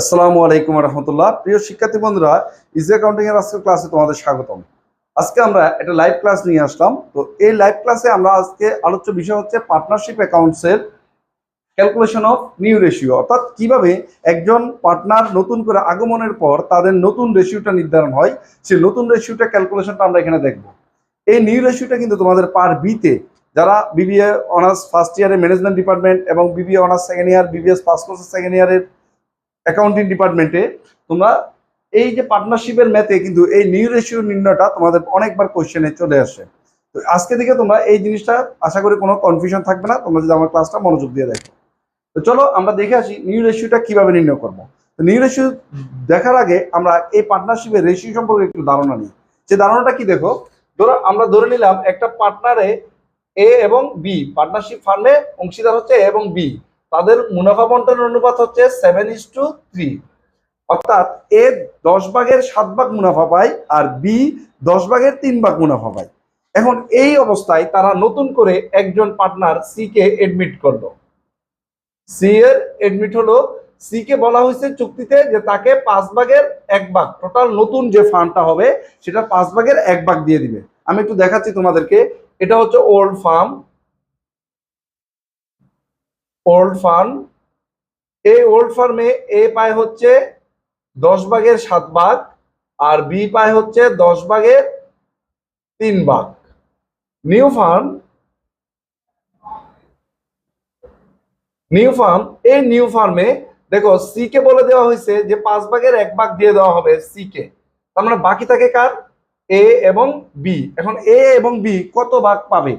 আসসালামু আলাইকুম রহমতুল্লাহ। প্রিয় শিক্ষার্থী বন্ধুরা ইজি অ্যাকাউন্টিং এর আজকের ক্লাসে তোমাদের স্বাগতম। আজকে আমরা একটা লাইভ ক্লাস নিয়ে আসলাম। তো এই লাইভ ক্লাসে আমরা আজকে আলোচ্য বিষয় হচ্ছে পার্টনারশিপ অ্যাকাউন্টস এর ক্যালকুলেশন অফ নিউ রেশিও অর্থাৎ কীভাবে একজন পার্টনার নতুন করে আগমনের পর তাদের নতুন রেশিওটা নির্ধারণ হয় সেই নতুন রেশিওটা ক্যালকুলেশনটা আমরা এখানে দেখব। এই নিউ রেশিওটা কিন্তু তোমাদের পার বিতে যারা বিবিএ অনার্স ফার্স্ট ইয়ারের ম্যানেজমেন্ট ডিপার্টমেন্ট এবং BBA honours second year BBS first কোর্সের সেকেন্ড ইয়ারের অ্যাকাউন্টিং ডিপার্টমেন্টে তোমরা এই যে পার্টনারশিপের ম্যাথে কিন্তু এই নিউ রেশিও নির্ণয়টা তোমাদের অনেকবার কোশ্চেনে চলে আসে। তো আজকে থেকে তোমরা এই জিনিসটা আশা করি কোনো কনফিউশন থাকবে না, তোমরা যদি আমার ক্লাসটা মনোযোগ দিয়ে দেখো। তো চলো আমরা দেখে আসি নিউ রেশিওটা কীভাবে নির্ণয় করব। তো নিউ রেশিও দেখার আগে আমরা এই পার্টনারশিপের রেশিও সম্পর্কে একটু ধারণা নিই। যে ধারণাটা কি দেখো? ধরো আমরা ধরে নিলাম একটা পার্টনারে এ এবং বি পার্টনারশিপ ফার্মে অংশীদার হচ্ছে এ এবং বি তাদের মুনাফা বন্টনের অনুপাত হচ্ছে সেভেন ইস টু থ্রি অর্থাৎ এ দশ ভাগের সাত ভাগ মুনাফা পায় আর বি দশ ভাগের তিন ভাগ মুনাফা পায়। এখন এই অবস্থায় তারা নতুন করে একজন পার্টনার সি কে এডমিট করল। সি এর এডমিট হলো সি কে বলা হয়েছে চুক্তিতে যে তাকে পাঁচ ভাগের এক ভাগ টোটাল নতুন যে ফান্ডটা হবে, সেটা পাঁচ ভাগের এক ভাগ দিয়ে দিবে। আমি একটু দেখাচ্ছি তোমাদেরকে, এটা হচ্ছে ওল্ড ফার্ম ওল্ড ফার্ম। এই ওল্ড ফার্মে এ পায় হচ্ছে দশ ভাগের সাত ভাগ আর বি পায় হচ্ছে দশ ভাগের তিন ভাগ। নিউ ফার্ম নিউ ফার্ম, এই নিউ ফার্মে দেখো সি কে বলে দেওয়া হয়েছে যে পাঁচ ভাগের এক ভাগ দিয়ে দেওয়া হবে সি কে। তার মানে বাকি থাকে কার? এ এবং বি এখন এ এবং বি কত ভাগ পাবে?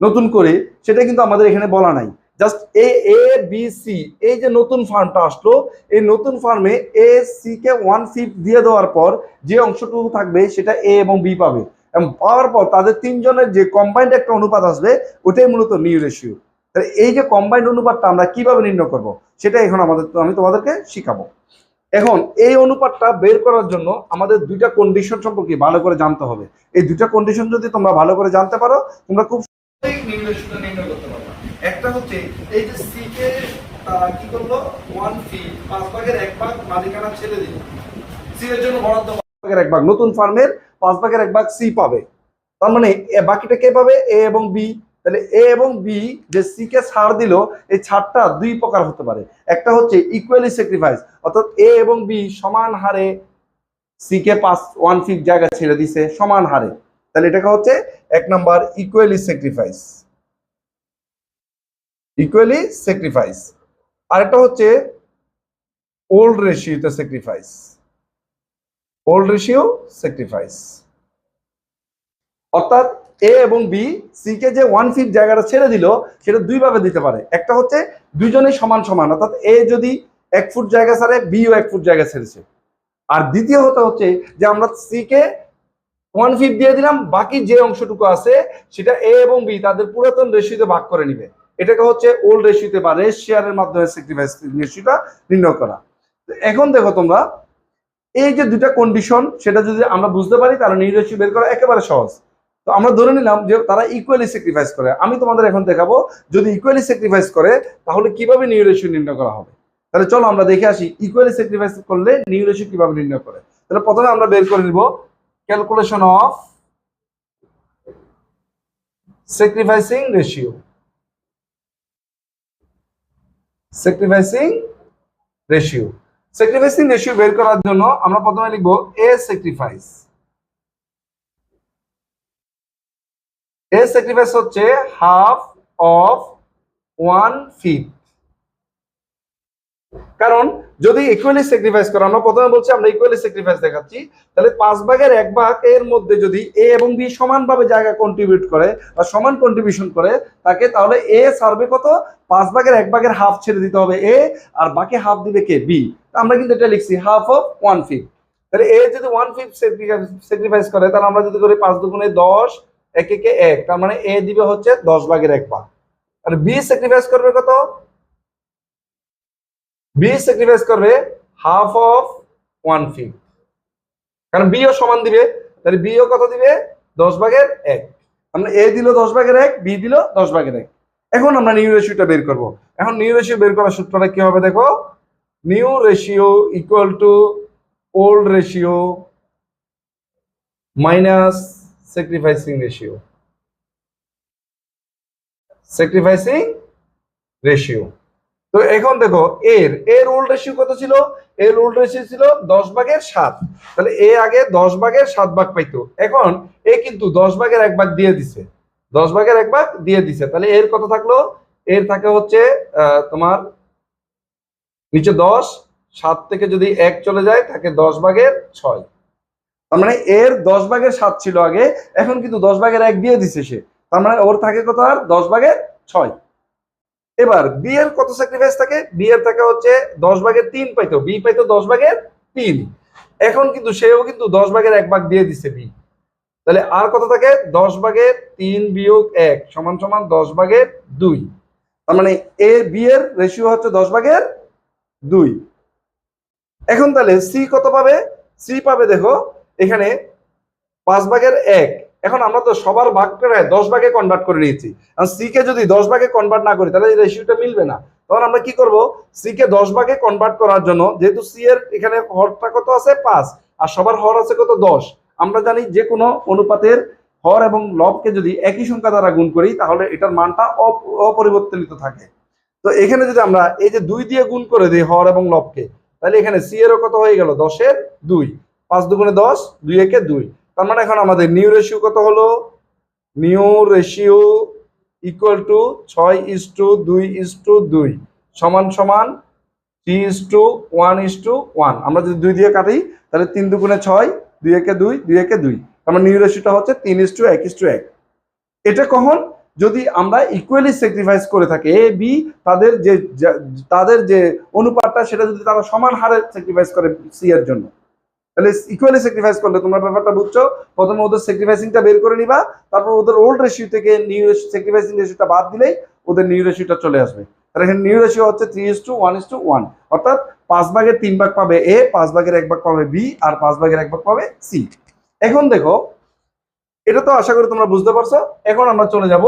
নতুন করে, সেটা কিন্তু আমাদের এখানে বলা নাই। Just A A B C এই যে নতুন ফার্মটা আসলো, এই নতুন ফার্মে এ সি কে ওয়ান ফিফ দিয়ে দেওয়ার পর যে অংশটুকু থাকবে সেটা এ এবং বি পাবে। এবং পাওয়ার পর তাদের তিনজনের যে কম্বাইন্ড একটা অনুপাত আসবে, ওটাই মূলত নিউ রেশিও তাহলে এই যে কম্বাইন্ড অনুপাতটা আমরা কীভাবে নির্ণয় করব সেটা এখন আমাদের, আমি তোমাদেরকে শিখাবো। এখন এই অনুপাতটা বের করার জন্য আমাদের দুইটা কন্ডিশন সম্পর্কে ভালো করে জানতে হবে। এই দুইটা কন্ডিশন যদি তোমরা ভালো করে জানতে পারো, তোমরা খুব নির্ণয় করতে পারবে। একটা হচ্ছে এই যে সি কে কি করল? ওয়ান ফি পাঁচ ভাগের এক ভাগ মালিকানা ছেড়ে দিল। সি এর জন্য বরাদ্দ ভাগের এক ভাগ, নতুন ফার্মের পাঁচ ভাগের এক ভাগ সি পাবে। তার মানে বাকিটা কে পাবে? এ এবং বি তাহলে এ এবং বি যে সি কে ছাড় দিল, এই ছাড়টা দুই প্রকার হতে পারে। একটা হচ্ছে ইকুয়ালি স্যাক্রিফাইস অর্থাৎ এ এবং বি সমান হারে সি কে পাঁচ ওয়ান ফিফ জায়গা ছেড়ে দিছে, সমান হারে। তাহলে এটাকে হচ্ছে এক number equally sacrifice equally sacrifice আরেকটা হচ্ছে ওল্ড রেশিওতে স্যাক্রিফাইস ওল্ড রেশিও স্যাক্রিফাইস অর্থাৎ এ এবং বি সি কে যে ওয়ান ফিফ জায়গাটা ছেড়ে দিল, সেটা দুই ভাবে দিতে পারে। একটা হচ্ছে দুইজনেই সমান সমান, অর্থাৎ এ যদি এক ফুট জায়গা ছাড়ে বিও এক ফুট জায়গা ছেড়েছে। আর দ্বিতীয় হতে হচ্ছে যে আমরা সি কে ওয়ান ফিফ দিয়ে দিলাম, বাকি যে অংশটুকু আছে, সেটা এ এবং বি তাদের পুরাতন রেশিওতে ভাগ করে নিবে। এটাকে হচ্ছে ওল্ড রেশিওতে বা রেস শেয়ারের মাধ্যমে রেশিওটা নির্ণয় করা। এখন দেখো তোমরা, এই যে দুটা কন্ডিশন সেটা যদি আমরা বুঝতে পারি, তাহলে নিউ রেশিও বের করা একেবারে সহজ। তো আমরা ধরে নিলাম যে তারা ইকুয়ালি স্যাক্রিফাইস করে। আমি তোমাদের এখন দেখাবো, যদি ইকুয়ালি স্যাক্রিফাইস করে, তাহলে কীভাবে নিউ রেশিও নির্ণয় করা হবে? তাহলে চলো আমরা দেখে আসি ইকুয়ালি স্যাক্রিফাইস করলে নিউ রেশিও কীভাবে নির্ণয় করে? তাহলে প্রথমে আমরা বের করে নিব calculation of sacrificing ratio sacrificing ratio sacrificing ratio বের করার জন্য আমরা প্রথমে লিখব এ স্যাক্রিফাইস এ স্যাক্রিফাইস হচ্ছে হাফ অফ ওয়ান ফিফ কারণ যদি ইকুয়ালি স্যাক্রিফাইস করা, আমরা প্রথমে বলছি আমরা ইকুয়ালি স্যাক্রিফাইস দেখাচ্ছি, তাহলে পাঁচ ভাগের এক ভাগ এর মধ্যে যদি এ এবং বি সমানভাবে জায়গা কন্ট্রিবিউট করে বা সমান কন্ট্রিবিউশন করে, তাকে তাহলে এ সার্ভে কত? পাঁচ ভাগের এক ভাগের হাফ ছেড়ে দিতে হবে এ আর বাকি হাফ দিবে কে? বি আমরা কিন্তু এটা লিখছি হাফ অফ ওয়ান ফিফ তাহলে এ যদি ওয়ান ফিফ স্যাক্রিফাইস করে, তাহলে আমরা যদি করি পাঁচ দুগুণে দশ, এক একে এক। তার মানে এ দিবে হচ্ছে দশ ভাগের এক ভাগ। আর বি স্যাক্রিফাইস করবে কত? বি স্যাক্রিফাইস করবে হাফ অফ ওয়ান ফিফ কারণ বিও সমান দিবে, তাহলে বিও কত দিবে? দশ ভাগের এক। আমরা এ দিল দশ ভাগের এক বি দিল দশ ভাগের এক। এখন আমরা নিউ রেশিওটা বের করব। এখন নিউ রেশিও বের করার সূত্রটা কি হবে দেখো? New ratio equal to old ratio minus sacrificing ratio sacrificing ratio তো এখন দেখো, এর এর ওল্ড রেশিও কত ছিল? এর ওল্ড রেশিও ছিল দশ ভাগের সাত। তাহলে এ আগে দশ ভাগের সাত ভাগ পাইতো। এখন এ কিন্তু দশ ভাগের এক ভাগ দিয়ে দিছে। দশ ভাগের এক ভাগ দিয়ে দিছে। তাহলে এর কত থাকল? এর থাকে হচ্ছে তোমার নিচে দশ, সাত থেকে যদি এক চলে যায়, থাকে দশ ভাগের ছয়। তার মানে এর দশ ভাগের সাত ছিল আগে, এখন কিন্তু দশ ভাগের এক দিয়ে দিছে সে। তার মানে ওর থাকে কত আর? দশ ভাগের ছয়। এবার বি এর কত স্যাক্রিফাইস থাকে? বি এর থাকে হচ্ছে দশ ভাগের তিন পাইতো। বি পাইতো দশ ভাগের তিন। এখন কিন্তু সেও কিন্তু দশ ভাগের এক ভাগ দিয়ে দিছে বি তাহলে আর কত থাকে? দশ ভাগের তিন বিয়োগ এক সমান সমান দশ ভাগের দুই। তার মানে এ বি এর রেশিও হচ্ছে দশ ভাগের দুই। এখন তাহলে সি কত পাবে? সি পাবে দেখো, এখানে পাঁচ ভাগের এক। এখন আমরা তো সবার ভাগ করে দশ ভাগে কনভার্ট করে নিয়েছি। আর সি কে যদি দশ ভাগে কনভার্ট না করি, তাহলে এই রেশিওটা মিলবে না। তখন আমরা কি করব? সি কে দশ ভাগে কনভার্ট করার জন্য, যেহেতু সি এর এখানে হরটা কত আছে? পাঁচ। আর সবার হর আছে কত? দশ। আমরা জানি যে কোনো অনুপাতের হর এবং লবকে যদি একই সংখ্যা দ্বারা গুণ করি, তাহলে এটার মানটা অপ- অপরিবর্তনিত থাকে। তো এখানে যদি আমরা এই যে দুই দিয়ে গুণ করে দিই হর এবং লবকে, তাহলে এখানে সি এরও কত হয়ে গেল? দশের দুই। পাঁচ দুগুণে দশ, দুই একে দুই। তার মানে এখন আমাদের নিউ রেশিও কত হলো? নিউ রেশিও ইকুয়াল টু ছয় ইস টু দুই ইস টু দুই সমান সমান three is two one is two one আমরা যদি দুই দিয়ে কাটি, তাহলে তিন দুগুণে ছয়, দুই একে দুই দুই একে দুই। তার মানে নিউ রেশিওটা হচ্ছে তিন ইস টু এক ইস টু এক। এটা কখন? যদি আমরা ইকুয়ালি স্যাক্রিফাইস করে থাকি এ বি তাদের যে, যা- তাদের যে অনুপাতটা, সেটা যদি তারা সমান হারে স্যাক্রিফাইস করে সি এর জন্য। তাহলে ইকুয়ালি স্যাক্রিফাইস করলে, তোমরা ব্যাপারটা বুঝছ? প্রথমে ওদের স্যাক্রিফাইসিংটা বের করে নিবা, তারপর ওদের ওল্ড রেশিও থেকে নিউ স্যাক্রিফাইসিং রেশিওটা বাদ দিলেই ওদের নিউ রেশিওটা চলে আসবে। তাহলে এখানে নিউ রেশিও হচ্ছে three is two one is two one অর্থাৎ পাঁচ ভাগের তিন ভাগ পাবে এ পাঁচ ভাগের এক ভাগ পাবে বি আর পাঁচ ভাগের এক ভাগ পাবে সি এখন দেখো, এটা তো আশা করি তোমরা বুঝতে পারছ। এখন আমরা চলে যাব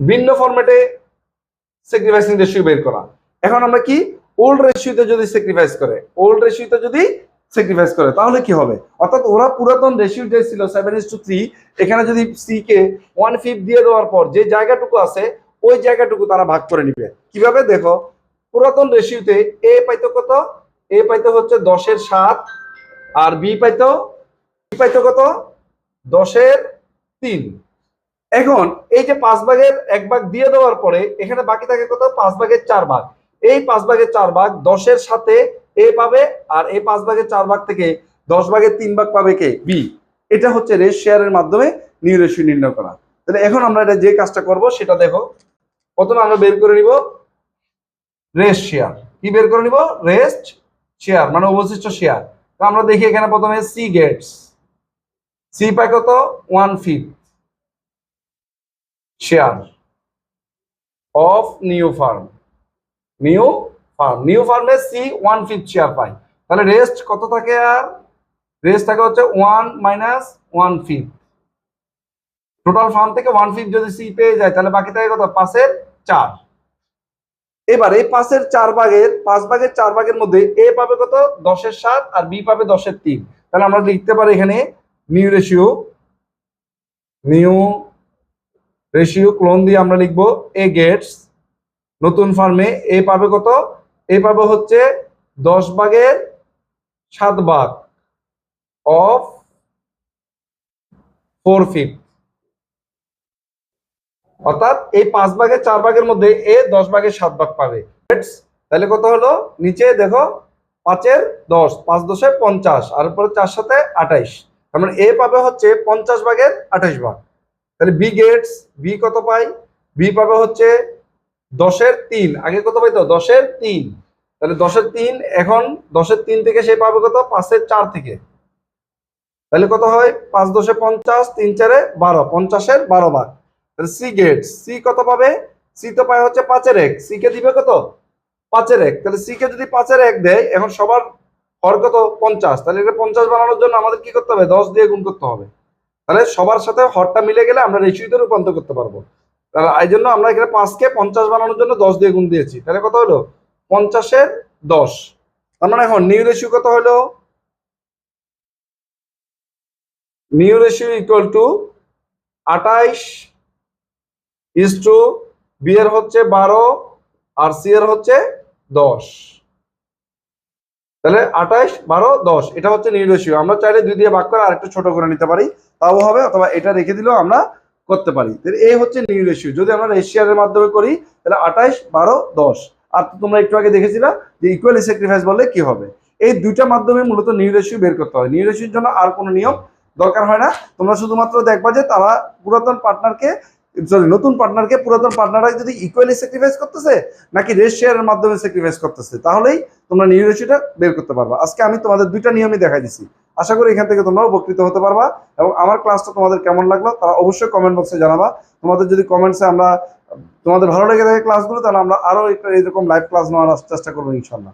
ভিন্ন ফরম্যাটে স্যাক্রিফাইসিং রেশিও বের করা। এখন আমরা কি ওল্ড রেশিওতে যদি স্যাক্রিফাইস করে ওল্ড রেশিওতে যদি স্যাক্রিফাইস করে, তাহলে কি হবে? অর্থাৎ ওরা পুরাতন রেশিও যে ছিল সেভেন ইস টু থ্রি এখানে যদি সি কে ওয়ান ফিফ দিয়ে দেওয়ার পর যে জায়গাটুকু আছে, ওই জায়গাটুকু তারা ভাগ করে নিবে। কীভাবে? দেখো, পুরাতন রেশিওতে এ পাইতো কত? এ পাইতো হচ্ছে দশের সাত, আর বি পাইতো বি পাইতো কত? দশের তিন। এখন, এই যে পাঁচ ভাগের এক ভাগ দিয়ে দেওয়ার পরে, এখানে বাকি থাকে কত? পাঁচ ভাগের চার ভাগ। এই পাঁচ ভাগের চার ভাগ দশের সাথে এ পাবে, আর এই পাঁচ ভাগের চার ভাগ থেকে দশ ভাগের তিন ভাগ পাবে কে? বি। এটা হচ্ছে রেস শেয়ারের মাধ্যমে নিউ রেশিও নির্ণয় করা। তাহলে এখন আমরা এটা যে কাজটা করব সেটা দেখো। প্রথমে আমরা বের করে নিব রেস শেয়ার। কি বের করে নিব? রেস্ট শেয়ার মানে অবশিষ্ট শেয়ার। আমরা দেখি এখানে প্রথমে সি গেটস সি পায় কত? One fifth share of new firm new firm new ফার্মে সি ওয়ান ফিফ শেয়ার পাই। তাহলে রেস্ট কত থাকে আর? রেস্ট থাকে হচ্ছে one minus one fifth total firm থেকে ওয়ান ফিফ যদি সি পেয়ে যায়, তাহলে বাকি থাকে কত? পাশের চার। এবার এই পাশের চার ভাগের, পাঁচ ভাগের চার ভাগের মধ্যে এ পাবে কত? দশের সাত আর বি পাবে দশের তিন। তাহলে আমরা লিখতে পারি এখানে new ratio new ratio colon দিয়ে আমরা লিখব এ গেটস নতুন ফার্মে এ পাবে কত? এ পাবে হচ্ছে দশ ভাগের সাত ভাগ অফ ফোর ফিফ অর্থাৎ এই পাঁচ ভাগের চার ভাগের মধ্যে এ দশ ভাগের সাত ভাগ পাবে। তাহলে কত হলো? নিচে দেখো, পাঁচের দশ, পাঁচ দশে পঞ্চাশ, আর উপরে চার সাথে আঠাইশ। তার মানে এ পাবে হচ্ছে পঞ্চাশ ভাগের আঠাইশ ভাগ। তাহলে বি গেটস বি কত পাই? বি পাবে হচ্ছে দশের তিন, আগে কত পাইতো? দশের তিন। তাহলে দশের তিন, এখন দশের তিন থেকে সে পাবে কত? পাঁচের চার থেকে। তাহলে কত হয়? পাঁচ দশে পঞ্চাশ, তিন চারে বারো, পঞ্চাশের বারো ভাগ। তাহলে সি গেট, সি কত পাবে? সি তো পায় হচ্ছে পাঁচের এক। সি কে দিবে কত? পাঁচের এক। তাহলে সি কে যদি পাঁচের এক দেয়, এখন সবার হর কত? পঞ্চাশ। তাহলে এটা পঞ্চাশ বানানোর জন্য আমাদের কি করতে হবে? দশ দিয়ে গুণ করতে হবে। তাহলে সবার সাথে হরটা মিলে গেলে আমরা রেশিওতে রূপান্তর করতে পারব। তাহলে এই জন্য আমরা এখানে পাঁচকে পঞ্চাশ বানানোর জন্য দশ দিয়ে গুণ দিয়েছি। তাহলে কত হলো? পঞ্চাশের দশ। তার মানে এখন নিউ রেশিও কত হলো? নিউ রেশিও ইকুয়াল টু আঠাইশ ইস টু বি এর হচ্ছে বারো, আর সি এর হচ্ছে দশ। তাহলে আঠাইশ, বারো, দশ, এটা হচ্ছে নিউ রেশিও আমরা চাইলে দুই দিয়ে ভাগ করে আরেকটু ছোট করে নিতে পারি। তাও হবে, অথবা এটা রেখে দিলেও আমরা করতে পারি। তাহলে এই হচ্ছে নিউ রেশিও যদি আমরা রেশিয়ারের মাধ্যমে করি, তাহলে আঠাইশ, বারো, দশ। আর তোমরা একটু আগে দেখেছিলা যে ইকুয়ালি স্যাক্রিফাইস বললে কি হবে? এই দুইটা মাধ্যমে মূলত নিউ রেশিও বের করতে হয়। নিউ রেশিওর জন্য আর কোনো নিয়ম দরকার হয় না। তোমরা শুধুমাত্র দেখবা যে তারা পুরাতন পার্টনারকে সরি নতুন পার্টনারকে পুরাতন পার্টনাররা যদি ইকুয়ালি স্যাক্রিফাইস করতেছে, নাকি রেস শেয়ারের মাধ্যমে স্যাক্রিফাইস করতেছে? তাহলেই তোমরা নিউ রেশিওটা বের করতে পারবা। আজকে আমি তোমাদের দুইটা নিয়মই দেখাই দিছি। আশা করি এখান থেকে তোমরা উপকৃত হতে পারবা এবং আমার ক্লাসটা তোমাদের কেমন লাগল তারা অবশ্যই কমেন্ট বক্সে জানাবা। তোমাদের যদি কমেন্টসে আমরা, তোমাদের ভালো লেগে থাকে ক্লাসগুলো তাহলে আমরা আরও একটা এরকম লাইভ ক্লাস নেওয়ার চেষ্টা করব ইনশাল্লাহ